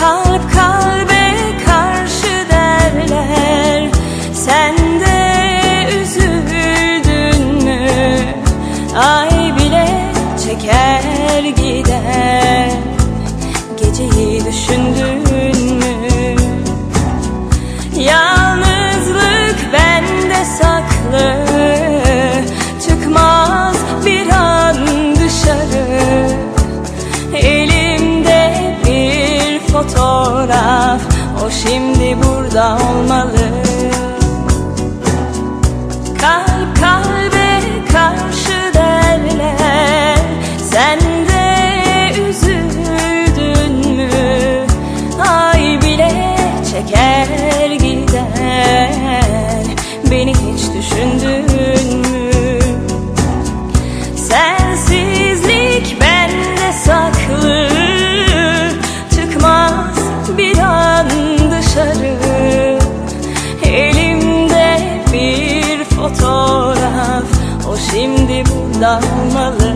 Kalp kalbe karşı derler. Sen de üzüldün mü? Ay bile çeker gider. Geceyi düşündün fotoğraf. O şimdi burada olmalı. Kalp kalbe karşı derler. Sen de üzüldün mü? Ay bile çeker gider. Beni hiç düşündün mü dışarı. Elimde bir fotoğraf. O şimdi burada olmalı